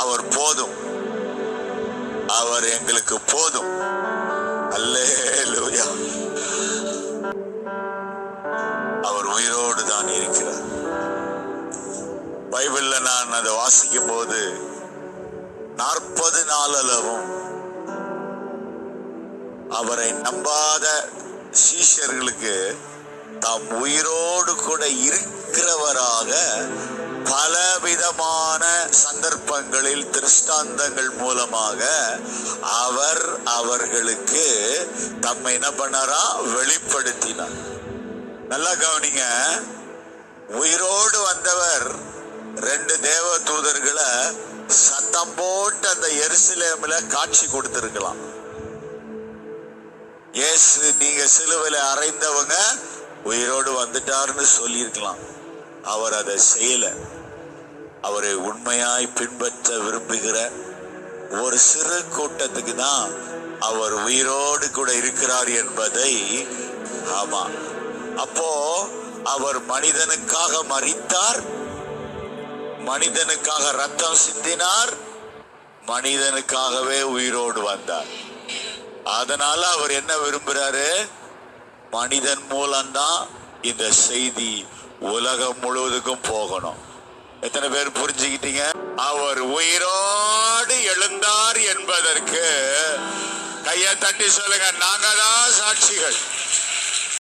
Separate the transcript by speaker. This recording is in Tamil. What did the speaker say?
Speaker 1: அவர் போதும். அவர் எங்களுக்கு போதும். அல்லேலூயா. அவர் உயிரோடு தான் இருக்கிறார். பைபிள்ல நான் அதை வாசிக்கும் போது நாற்பது நாளளவும் அவரை நம்பாத சீஷர்களுக்கு தாம் உயிரோடு கூட இருக்கிறவராக விதமான சந்தர்ப்பங்களில் திருஷ்டாந்தங்கள் மூலமாக அவர் அவர்களுக்கு தம்மை என்ன பண்ணாரா வெளிப்படுத்தினார். நல்லா கவனிங்க. உயிரோடு வந்தவர் ரெண்டு தேவ தூதர்களை சத்தம் போட்டு அந்த எருசலேமில் காட்சி கொடுத்திருக்கலாம். இயேசு நீங்க சிலுவையில அறைந்தவங்க உயிரோடு வந்துட்டாருன்னு சொல்லியிருக்கலாம். அவர் அதை செய்யல. அவரை உண்மையாய் பின்பற்ற விரும்புகிற ஒரு சிறு கூட்டத்துக்கு தான் அவர் உயிரோடு கூட இருக்கிறார் என்பதை ஆமா. அப்போ அவர் மனிதனுக்காக மறித்தார் மனிதனுக்காக ரத்தம் சிந்தினார் மனிதனுக்காகவே உயிரோடு வந்தார். அதனால அவர் என்ன விரும்புறாரு? மனிதன் மூலம்தான் இந்த செய்தி உலகம் முழுவதுக்கும் போகணும். எத்தனை பேர் புரிஞ்சுக்கிட்டீங்க? அவர் உயிரோடு எழுந்தார் என்பதற்கு கையை தட்டி சொல்லுங்க நாங்க தான் சாட்சிகள்.